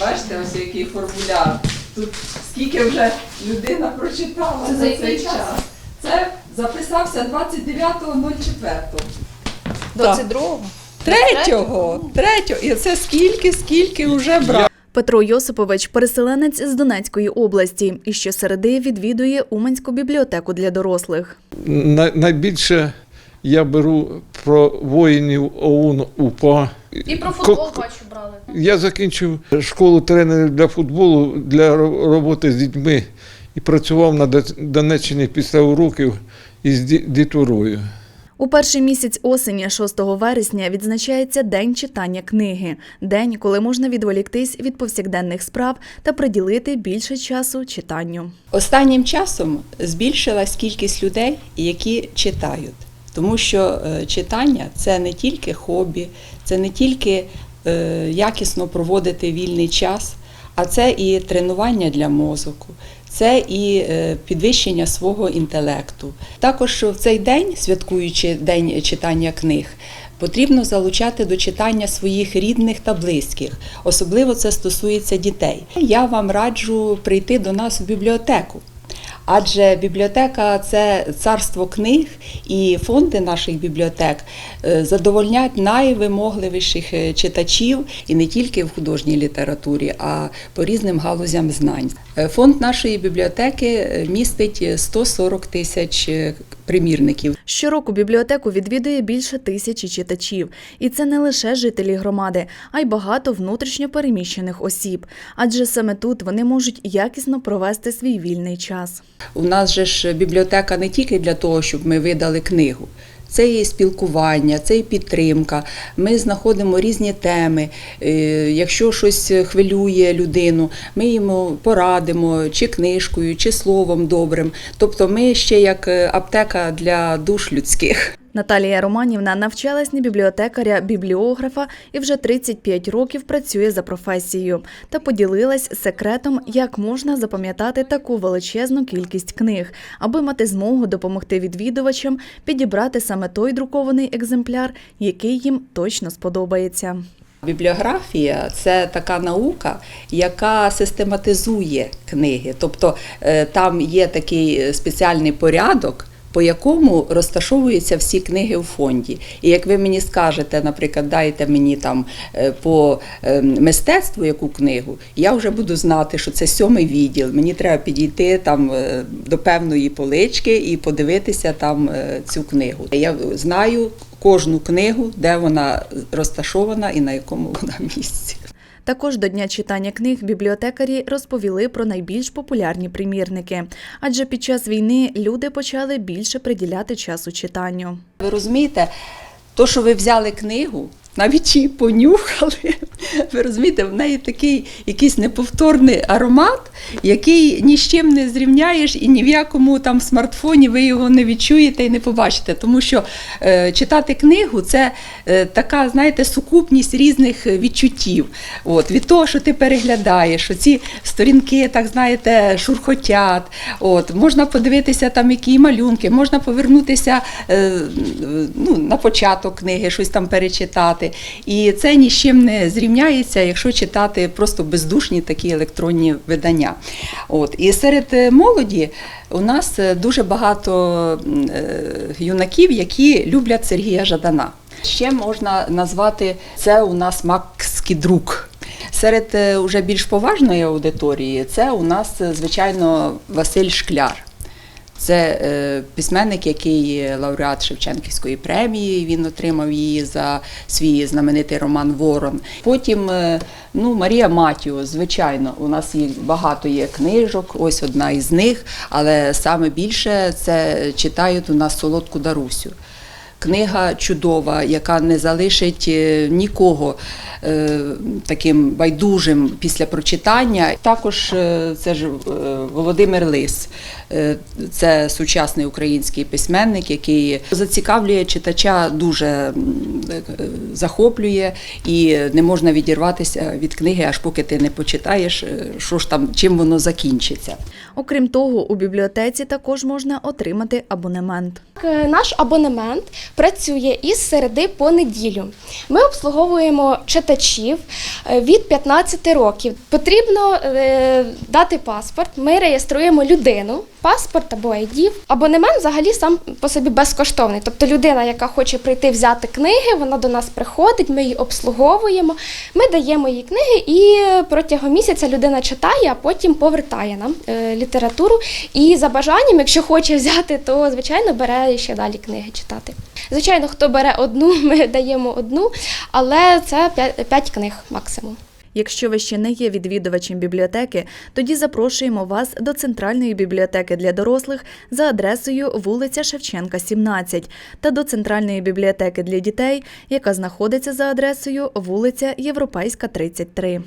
Бачите, ось який формуляр. Тут скільки вже людина прочитала Це за цей час. час? Це записався 29.04. 22-го. Третього, третього. І це скільки, скільки вже брав. Петро Йосипович переселенець з Донецької області і щосереди відвідує Уманську бібліотеку для дорослих. Най- Найбільше я беру про воїнів ОУН УПА. І про Ко- футбол бачу брали. Я закінчив школу тренерів для футболу для роботи з дітьми і працював на Донеччині після уроків із ді- дітворою. У перший місяць осені, 6 вересня, відзначається День читання книги. День, коли можна відволіктись від повсякденних справ та приділити більше часу читанню. Останнім часом збільшилась кількість людей, які читають, тому що е, читання це не тільки хобі, це не тільки е, якісно проводити вільний час, а це і тренування для мозку, це і е, підвищення свого інтелекту. Також в цей день, святкуючи День читання книг, потрібно залучати до читання своїх рідних та близьких. Особливо це стосується дітей. Я вам раджу прийти до нас в бібліотеку. Адже бібліотека це царство книг, і фонди наших бібліотек задовольняють задовольнять найвимогливіших е, читачів і не тільки в художній літературі, а по різним галузям знань. Е, Фонд нашої бібліотеки е, містить 140 тисяч е, примірників. Щороку бібліотеку відвідує більше тисячі читачів, і це не лише жителі громади, а й багато внутрішньо переміщених осіб. Адже саме тут вони можуть якісно провести свій вільний час. У нас же ж бібліотека не тільки для того, щоб ми видали книгу. Це і спілкування, це і підтримка. Ми знаходимо різні теми. Е, Якщо щось хвилює людину, ми йому порадимо чи книжкою, чи словом добрим. Тобто ми ще як е, аптека для душ людських. Наталія Романівна навчалась на бібліотекаря бібліографа і вже 35 років працює за професією та поділилась секретом, як можна запам'ятати таку величезну кількість книг, аби мати змогу допомогти відвідувачам підібрати саме той друкований екземпляр, який їм точно сподобається. Бібліографія це така наука, яка систематизує книги. Тобто е, там є такий спеціальний порядок. По якому розташовуються всі книги у фонді. І як ви мені скажете, наприклад, дайте мені там е, по е, мистецтву яку книгу, я вже буду знати, що це сьомий відділ. Мені треба підійти там е, до певної полички і подивитися там цю книгу. Я знаю кожну книгу, де вона розташована і на якому вона місці. Також до дня читання книг бібліотекарі розповіли про найбільш популярні примірники, адже під час війни люди почали більше приділяти часу читанню. Ви розумієте, то, що ви взяли книгу, навіть її понюхали. Ви розумієте, в неї такий якийсь неповторний аромат, який ні з чим не зрівняєш, і ні в якому там смартфоні ви його не відчуєте і не побачите. Тому що е, читати книгу це е, така, знаєте, сукупність різних відчуттів. От, від того, що ти переглядаєш, що ці сторінки, так знаєте, шурхотять. От, можна подивитися там, які малюнки, можна повернутися е, ну, на початок книги, щось там перечитати. І це ні з чим не зрівняється, якщо читати просто бездушні такі електронні видання. От. І серед е, молоді у нас е, дуже багато е, юнаків, які люблять Сергія Жадана. Ще можна назвати це у нас Макс Кідрук. Серед уже більш поважної аудиторії це у нас, звичайно, Василь Шкляр. Це е, письменник, який лауреат Шевченківської премії. Він отримав її за свій знаменитий роман Ворон. Потім е, ну, Марія Матіо, звичайно, у нас є багато є книжок, ось одна із них, але саме більше це читають у нас солодку Дарусю. Книга чудова, яка не залишить е, нікого е, таким байдужим після прочитання. Також е, це ж Володимир Лис. Це сучасний український письменник, який зацікавлює читача, дуже захоплює і не можна відірватися від книги, аж поки ти не почитаєш, що ж там, чим воно закінчиться. Окрім того, у бібліотеці також можна отримати абонемент. Наш абонемент працює із середи по неділю. Ми обслуговуємо читачів е, від 15 років. Потрібно е, дати паспорт. Ми реєструємо людину, паспорт або ID. Абонемент взагалі сам по собі безкоштовний. Тобто людина, яка хоче прийти взяти книги, вона до нас приходить, ми її обслуговуємо, ми даємо їй книги, і протягом місяця людина читає, а потім повертає нам е, літературу. І за бажанням, якщо хоче взяти, то звичайно бере ще далі книги читати. Звичайно, хто бере одну, ми даємо одну, але це 5 книг максимум. Якщо ви ще не є відвідувачем бібліотеки, тоді запрошуємо вас до центральної бібліотеки для дорослих за адресою вулиця Шевченка, 17 та до центральної бібліотеки для дітей, яка знаходиться за адресою вулиця Європейська, 33.